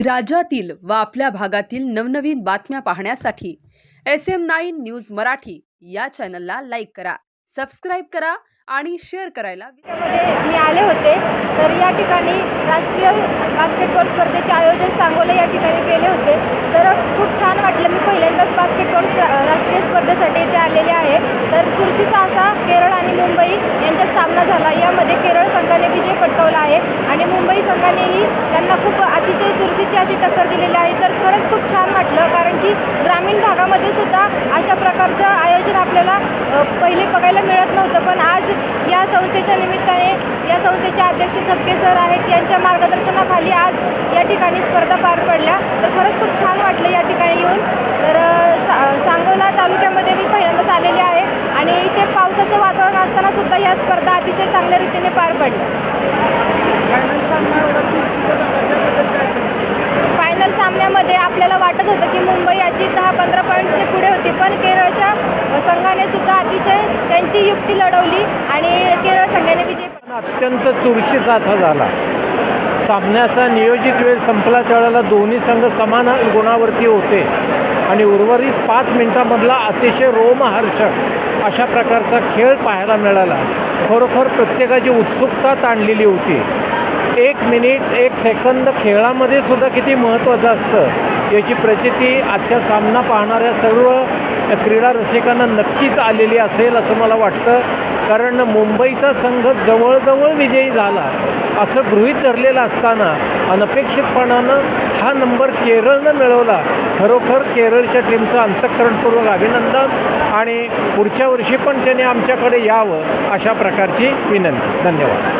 राज्यातील व आपल्या भागातील नवनवीन बातम्या पाहण्यासाठी S M nine news Marathi या चॅनलला लाईक करा सबस्क्राईब करा आणि शेअर करायला मी आले होते तर या ठिकाणी राष्ट्रीय बास्केटबॉल स्पर्धेचे आयोजन सांगोला या ठिकाणी केले होते. तर खूप छान वाटलं मी पहिल्यांदाच बास्केटबॉल राष्ट्रीय स्पर्धेसाठी इथे आलेले आहे. तर चुरशीचा असा केरळ आणि मुंबई यांच्यात सामना झाला. यामध्ये केरळ संघाने विजय पटकावला आहे आणि मुंबई संघानेही त्यांना खूप अतिशय चुरशीची अशी टक्कर दिलेली आहे. तर खरंच खूप छान वाटलं कारण की ग्रामीण भागामध्ये सुद्धा अशा प्रकारचं आयोजन आपल्याला पहिले बघायला मिळत नव्हतं. पण आज या संस्थेच्या निमित्ताने या संस्थेचे अध्यक्ष सबके सर आहेत यांच्या मार्गदर्शनाखाली आज या ठिकाणी स्पर्धा पार पडल्या. तर खरंच खूप छान वाटलं या ठिकाणी येऊन. तर सा- सांगोला तालुक्यामध्ये मी पहिल्यांदाच आलेले आहे. आणि इथे पावसाचं वातावरण असताना सुद्धा या स्पर्धा अतिशय चांगल्या रीतीने पार पडल्या फायनल सामन्यामध्ये आपल्याला वाटत होतं की मुंबई याची दहा पंधरा पॉईंट्सने पुढे होती. पण केरळच्या संघाने सुद्धा अतिशय त्यांची युक्ती लढवली आणि केरळ संघाने विजय अत्यंत चुरशीचा असा झाला. सामन्याचा नियोजित वेळ संपला त्यावेळेला दोन्ही संघ समान गुणावरती होते. आणि उर्वरित पाच मिनिटांमधला अतिशय रोमहर्षक अशा प्रकारचा खेळ पाहायला मिळाला. खरोखर प्रत्येकाची उत्सुकता ताणलेली होती. एक मिनिट एक सेकंद खेळामध्ये सुद्धा किती महत्त्वाचं असतं? याची प्रचिती आजचा सामना पाहणाऱ्या सर्व क्रीडा रसिकांना नक्कीच आलेली असेल असं मला वाटतं. कारण मुंबईचा संघ जवळजवळ विजयी झाला. असं गृहीत धरलेलं असताना अनपेक्षितपणानं हा नंबर केरळनं मिळवला. खरोखर केरळच्या टीमचं अंतःकरणपूर्वक अभिनंदन आणि पुढच्या वर्षी पण त्याने आमच्याकडे यावं अशा प्रकारची विनंती. धन्यवाद.